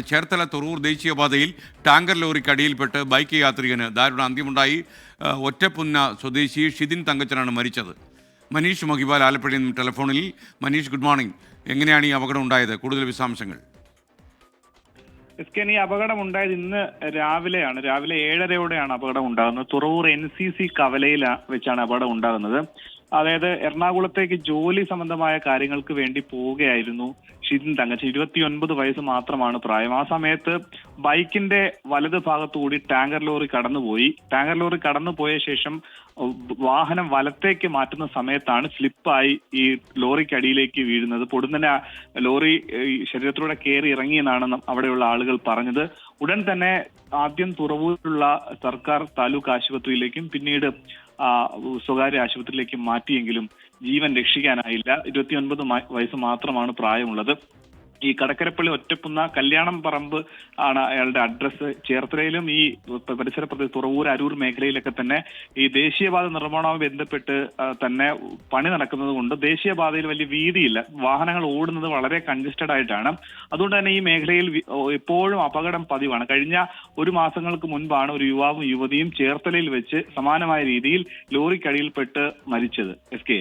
ചേർത്തല തുറൂർ ദേശീയപാതയിൽ tanker ലോറിക്ക് അടിയിൽപ്പെട്ട് bike യാത്രികന് ദാരുണ അന്ത്യമുണ്ടായി ഒറ്റപ്പുന്ന സ്വദേശി ഷിതിൻ തങ്കച്ചനാണ് മരിച്ചത്. മനീഷ് മഹിബാൽ ആലപ്പുഴയിൽ നിന്നും ടെലിഫോണിൽ. Manish good morning. എങ്ങനെയാണ് ഈ അപകടം ഉണ്ടായത്? കൂടുതൽ വിശദാംശങ്ങൾ. എസ് കെ ഈ അപകടം ഉണ്ടായത് ഇന്ന് രാവിലെയാണ്. രാവിലെ ഏഴരയോടെയാണ് അപകടം ഉണ്ടാകുന്നത്. തുറവൂർ എൻ സി സി കവലയിൽ വെച്ചാണ് അപകടം ഉണ്ടാകുന്നത്. അതായത് എറണാകുളത്തേക്ക് ജോലി സംബന്ധമായ കാര്യങ്ങൾക്ക് വേണ്ടി പോവുകയായിരുന്നു ഷിതിൻ തങ്കച്ചൻ. ഇരുപത്തിയൊൻപത് വയസ്സ് മാത്രമാണ് പ്രായം. ആ സമയത്ത് ബൈക്കിന്റെ വലത് ഭാഗത്തുകൂടി ടാങ്കർ ലോറി കടന്നുപോയി. ടാങ്കർ ലോറി കടന്നുപോയ ശേഷം വാഹനം വലത്തേക്ക് മാറ്റുന്ന സമയത്താണ് സ്ലിപ്പായി ഈ ലോറിക്കടിയിലേക്ക് വീഴുന്നത്. പൊടുന്നനെ ലോറി ശരീരത്തിലൂടെ കയറി ഇറങ്ങിയെന്നാണ് അവിടെയുള്ള ആളുകൾ പറഞ്ഞത്. ഉടൻ തന്നെ ആദ്യം തുറവൂരിലുള്ള സർക്കാർ താലൂക്ക് ആശുപത്രിയിലേക്കും പിന്നീട് സ്വകാര്യ ആശുപത്രിയിലേക്ക് മാറ്റിയെങ്കിലും ജീവൻ രക്ഷിക്കാനായില്ല. ഇരുപത്തിയൊൻപത് വയസ്സ് മാത്രമാണ് പ്രായമുള്ളത്. ഈ കടക്കരപ്പള്ളി ഒറ്റപ്പുന്ന കല്യാണം പറമ്പ് ആണ് അയാളുടെ അഡ്രസ് ചേർത്തലയിലും ഈ പരിസര പ്രദേശത്ത് തുറവൂർ അരൂർ മേഖലയിലൊക്കെ തന്നെ ഈ ദേശീയപാത നിർമ്മാണവുമായി ബന്ധപ്പെട്ട് തന്നെ പണി നടക്കുന്നത് കൊണ്ട് ദേശീയപാതയിൽ വലിയ വീതിയില്ല. വാഹനങ്ങൾ ഓടുന്നത് വളരെ കൺജസ്റ്റഡ് ആയിട്ടാണ്. അതുകൊണ്ട് തന്നെ ഈ മേഖലയിൽ എപ്പോഴും അപകടം പതിവാണ്. കഴിഞ്ഞ ഒരു മാസങ്ങൾക്ക് മുൻപാണ് ഒരു യുവാവും യുവതിയും ചേർത്തലയിൽ വെച്ച് സമാനമായ രീതിയിൽ ലോറിക്കടിയിൽപ്പെട്ട് മരിച്ചത്. S K